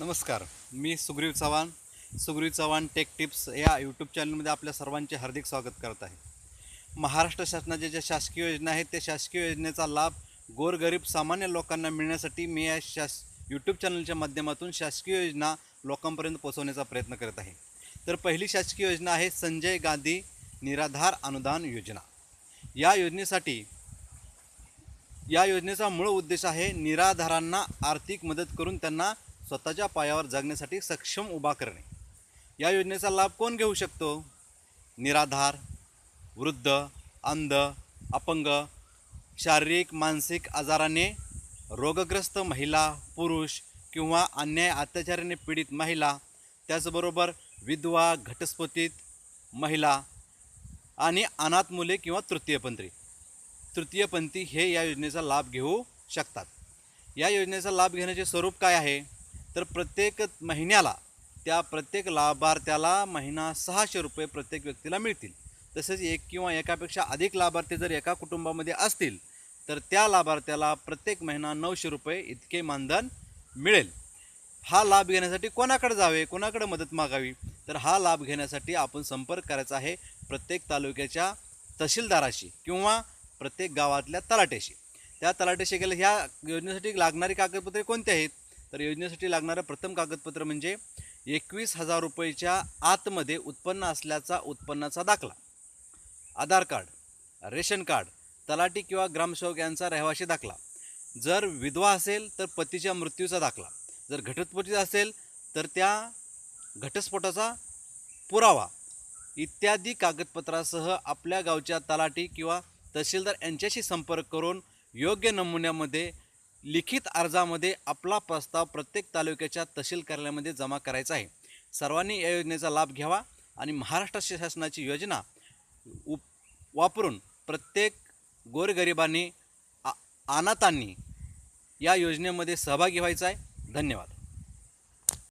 नमस्कार मी Sugriv Chavan. Sugriv Chavan tech tips या यूट्यूब चॅनलमध्ये आपल्या सर्वांचे हार्दिक स्वागत करत आहे. महाराष्ट्र शासनाच्या ज्या शासकीय योजना आहेत त्या शासकीय योजनेचा लाभ गोरगरीब सामान्य लोकांना मिळण्यासाठी मी या शास यूट्यूब चॅनलच्या माध्यमातून शासकीय योजना लोकांपर्यंत पोहोचवण्याचा प्रयत्न करत आहे. तर पहिली शासकीय योजना आहे संजय गांधी निराधार अनुदान योजना. या योजनेसाठी या योजनेचा मूळ उद्देश आहे निराधारांना आर्थिक मदत करून त्यांना स्वतःच्या पायावर जगण्यासाठी सक्षम उभा करणे. या योजनेचा लाभ कोण घेऊ शकतो? निराधार वृद्ध अंध अपंग शारीरिक मानसिक आजाराने रोगग्रस्त महिला पुरुष किंवा अन्याय अत्याचाराने पीडित महिला त्याचबरोबर विधवा घटस्फोटित महिला आणि अनाथ मुले किंवा तृतीयपंथी तृतीयपंथी हे या योजनेचा लाभ घेऊ शकतात. या योजनेचा लाभ घेण्याचे स्वरूप काय आहे? तर प्रत्येक महिन्याला त्या प्रत्येक लाभार्थ्याला महिना सहाशे रुपये प्रत्येक व्यक्तीला मिळतील. तसेच एक किंवा एकापेक्षा अधिक लाभार्थी जर एका कुटुंबामध्ये असतील तर त्या लाभार्थ्याला प्रत्येक महिना नऊशे रुपये इतके मानधन मिळेल. हा लाभ घेण्यासाठी कोणाकडे जावे कोणाकडे मदत मागावी? तर हा लाभ घेण्यासाठी आपण संपर्क करायचा आहे प्रत्येक तालुक्याच्या तहसीलदाराशी किंवा प्रत्येक गावातल्या तलाट्याशी त्या तलाट्याशी गेलं ह्या योजनेसाठी लागणारी कागदपत्रे कोणती आहेत? तर योजनेसाठी लागणारं प्रथम कागदपत्र म्हणजे एकवीस हजार रुपयेच्या आतमध्ये उत्पन्न असल्याचा उत्पन्नाचा दाखला. आधार कार्ड रेशन कार्ड तलाठी किंवा ग्रामसेवक यांचा रहिवाशी दाखला. जर विधवा असेल तर पतीच्या मृत्यूचा दाखला. जर घटस्फोटी असेल तर त्या घटस्फोटाचा पुरावा. इत्यादी कागदपत्रासह आपल्या गावच्या तलाठी किंवा तहसीलदार यांच्याशी संपर्क करून योग्य नमुन्यामध्ये लिखित अर्जामध्ये आपला प्रस्ताव प्रत्येक तालुक्याच्या तहसील कार्यालयामध्ये जमा करायचा आहे. सर्वांनी या योजनेचा लाभ घ्यावा आणि महाराष्ट्र शासनाची योजना उप वापरून प्रत्येक गोरगरिबांनी आ- अनाथांनी या योजनेमध्ये सहभागी व्हायचा आहे. धन्यवाद.